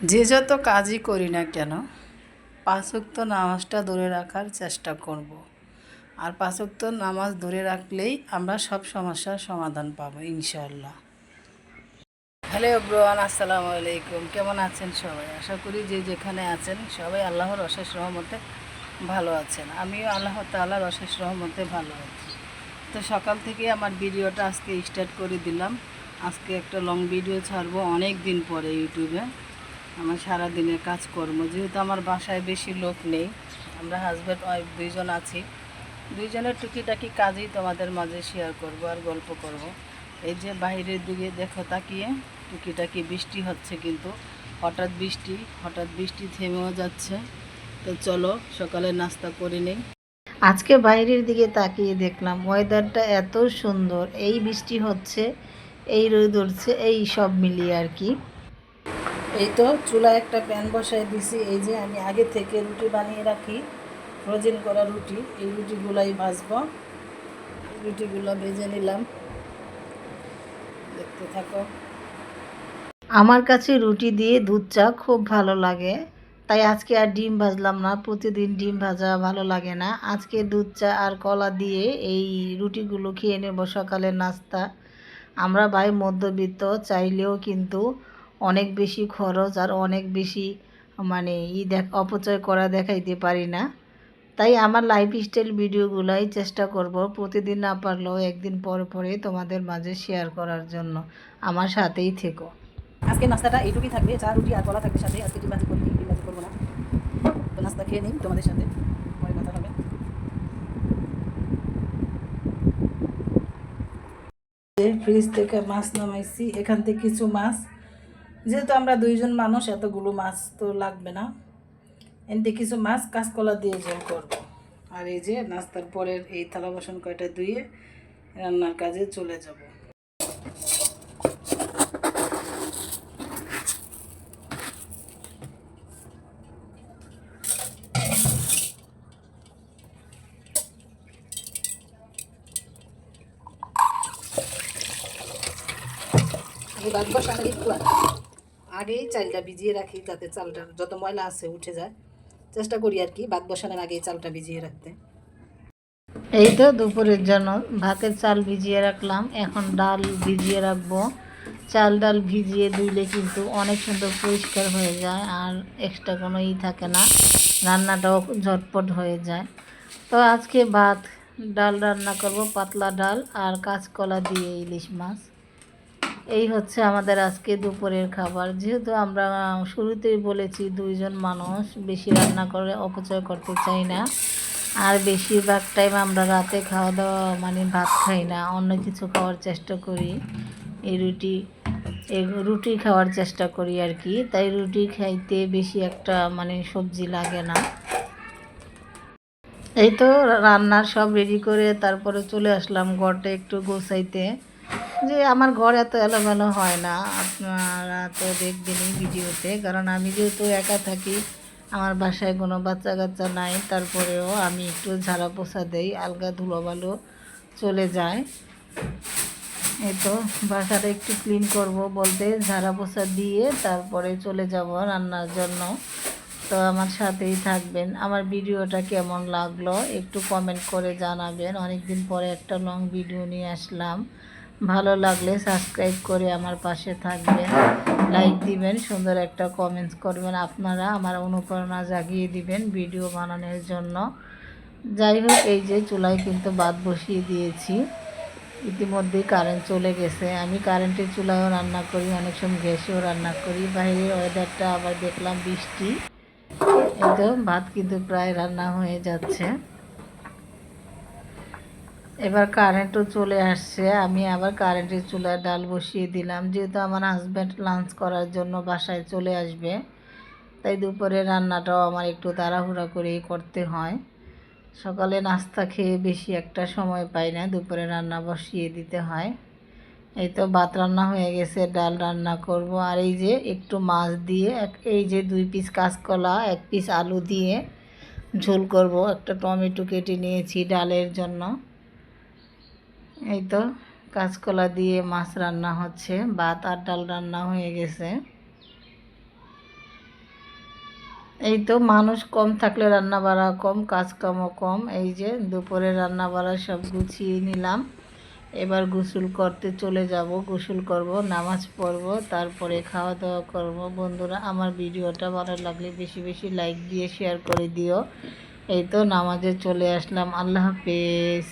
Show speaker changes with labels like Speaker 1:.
Speaker 1: যে যত কাজই করি না কেন, পাঁচক্ত নামাজটা ধরে রাখার চেষ্টা করব। আর পাঁচক্ত নামাজ ধরে রাখলেই আমরা সব সমস্যার সমাধান পাবো ইনশাল্লাহ হ্যালো ব্রোয়ান আসসালামু আলাইকুম। কেমন আছেন সবাই? আশা করি যে যেখানে আছেন সবাই আল্লাহর অশেষ রহমতে ভালো আছেন। আমিও আল্লাহ তাল্লাহর অশেষ রহমতে ভালো আছি। তো সকাল থেকে আমার ভিডিওটা আজকে স্টার্ট করে দিলাম। আজকে একটা লং ভিডিও ছাড়বো অনেক দিন পরে ইউটিউবে। আমার সারা দিনের কাজকর্ম। যেহেতু আমার বাসায় বেশি লোক নেই, আমরা হাজব্যান্ড ওয়াইফ দুইজন আছি। দুইজনের টুকিটাকি কাজই তোমাদের মাঝে শেয়ার করব আর গল্প করব। এই যে বাইরের দিকে দেখো তাকিয়ে, টুকিটাকি বৃষ্টি হচ্ছে কিন্তু। হঠাৎ বৃষ্টি হঠাৎ বৃষ্টি থেমেও যাচ্ছে। তো চলো, সকালে নাস্তা করে নেই। আজকে বাইরের দিকে তাকিয়ে দেখলাম ওয়েদারটা এত সুন্দর। এই বৃষ্টি হচ্ছে, এই রোদ উঠছে, এই সব মিলিয়ে আর কি। এই তো চুলায় একটা প্যান বসাই দিছি, এই যে আমি আগে থেকে রুটি বানিয়ে রাখি, ফ্রোজেন করা রুটি, এই রুটিগুলাই ভাজবো। রুটিগুলো ভেজে নিলাম। দেখতে থাকো। আমার কাছে রুটি দিয়ে দুধ চা খুব ভালো লাগে, তাই আজকে আর ডিম ভাজলাম না, প্রতিদিন ডিম ভাজা ভালো লাগে না। আজকে দুধ চা আর কলা দিয়ে এই রুটিগুলো খেয়ে নেব সকালের নাস্তা। আমরা ভাই মধ্যবিত্ত, চাইলেও কিন্তু অনেক বেশি খরচ আর অনেক বেশি মানে ই দেখ অপচয় করা দেখাইতে পারি না। তাই আমার লাইফ স্টাইল ভিডিওগুলাই চেষ্টা করব প্রতিদিন না পারলেও একদিন পর পরে তোমাদের মাঝে শেয়ার করার জন্য। আমার সাথেই থেকো।
Speaker 2: আজকে নাস্তাটা এইটুকুই থাকবে চা রুটি আর কলা থাকবে সাথে। আজকে ডিম করি করব না। তো নাস্তা খেয়ে নিই তোমাদের সাথে। পরে কথা হবে।
Speaker 1: ফ্রিজ থেকে মাছ নামাইছি এখান থেকে কিছু মাছ। যেহেতু আমরা দুইজন মানুষ, এতগুলো মাছ তো লাগবে না। এনতে কিছু মাছ কাঁচকলা দিয়ে জল করব। আর এই যে নাস্তার পরের এই থালা বাসন কয়টা ধুয়ে রান্নার কাজে চলে যাব।
Speaker 2: বসানো একটু আগেই চালটা ভিজিয়ে রাখি যাতে চালটা যত ময়লা আছে উঠে যায়। চেষ্টা করি আর কি ভাত বসানোর আগেই চালটা ভিজিয়ে রাখতে।
Speaker 1: এই তো দুপুরের জন্য ভাতের চাল ভিজিয়ে রাখলাম, এখন ডাল ভিজিয়ে রাখব। চাল ডাল ভিজিয়ে ধুইলে কিন্তু অনেক সুন্দর পরিষ্কার হয়ে যায় আর এক্সট্রা কোনো ই থাকে না, রান্নাটাও ঝটপট হয়ে যায়। তো আজকে ভাত, ডাল রান্না করব, পাতলা ডাল আর কাঁচকলা দিয়ে ইলিশ মাছ। এই হচ্ছে আমাদের আজকে দুপুরের খাবার। যেহেতু আমরা শুরুতেই বলেছি দুইজন মানুষ বেশি রান্না করে অপচয় করতে চাই না, আর বেশিরভাগ টাইম আমরা রাতে খাওয়া দাওয়া মানে ভাত খাই না, অন্য কিছু খাওয়ার চেষ্টা করি। এই রুটি এই রুটি খাওয়ার চেষ্টা করি আর কি। তাই রুটি খাইতে বেশি একটা মানে সবজি লাগে না। এই তো রান্নার সব রেডি করে তারপরে চলে আসলাম ঘরটা একটু গোছাইতে। যে আমার ঘর এত এলোমেলো হয় না, আপনারা তো দেখবেনই ভিডিওতে, কারণ আমি যেহেতু একা থাকি, আমার বাসায় কোনো বাচ্চা কাচ্চা নাই, তারপরেও আমি একটু ঝাড়া পোছা দেই, আলগা ধুলোবালো চলে যায়। এই তো বাসাটা একটু ক্লিন করব বলতে ঝাড়া পোছা দিয়ে তারপরে চলে যাব রান্নার জন্য। তো আমার সাথেই থাকবেন। আমার ভিডিওটা কেমন লাগল একটু কমেন্ট করে জানাবেন। অনেক দিন পরে একটা লং ভিডিও নিয়ে আসলাম। ভালো লাগলে সাবস্ক্রাইব করে আমার পাশে থাকবেন লাইক দিবেন সুন্দর একটা কমেন্টস করবেন আপনারা আমার অনুপ্রেরণা জাগিয়ে দিবেন ভিডিও বানানোর জন্য। যাই হোক এই যে চুলায় কিন্তু বাদ বসিয়ে দিয়েছি। ইতিমধ্যেই কারেন্ট চলে গেছে। আমি কারেন্টের চুলায়ও রান্না করি অনেক সময় গ্যাসেও রান্না করি। বাইরের ওয়েদারটা আবার দেখলাম বৃষ্টি। এই ভাত কিন্তু প্রায় রান্না হয়ে যাচ্ছে। এবার কারেন্টও চলে আসছে। আমি আবার কারেন্টের চুলায় ডাল বসিয়ে দিলাম। যেহেতু আমার হাজব্যান্ড লাঞ্চ করার জন্য বাসায় চলে আসবে, তাই দুপুরে রান্নাটাও আমার একটু তাড়াহুড়া করেই করতে হয়। সকালে নাস্তা খেয়ে বেশি একটা সময় পাই না, দুপুরে রান্না বসিয়ে দিতে হয়। এই তো ভাত রান্না হয়ে গেছে, ডাল রান্না করব। আর এই যে একটু মাছ দিয়ে এই যে দুই পিস কাঁচকলা, এক পিস আলু দিয়ে ঝোল করব। একটা টমেটো কেটে নিয়েছি ডালের জন্য। এই তো কাঁচকলা দিয়ে মাছ রান্না হচ্ছে, ভাত আর ডাল রান্না হয়ে গেছে। এই তো মানুষ কম থাকলে রান্না বাড়া কম কাজকামও কম। এই যে দুপুরে রান্না বাড়া সব গুছিয়ে নিলাম। এবার গোসল করতে চলে যাব, গোসল করব, নামাজ পড়ব, তারপরে খাওয়া দাওয়া করব। বন্ধুরা, আমার ভিডিওটা ভালো লাগলে বেশি বেশি লাইক দিয়ে শেয়ার করে দিও। এই তো নামাজে চলে আসলাম, আল্লাহ হাফেজ।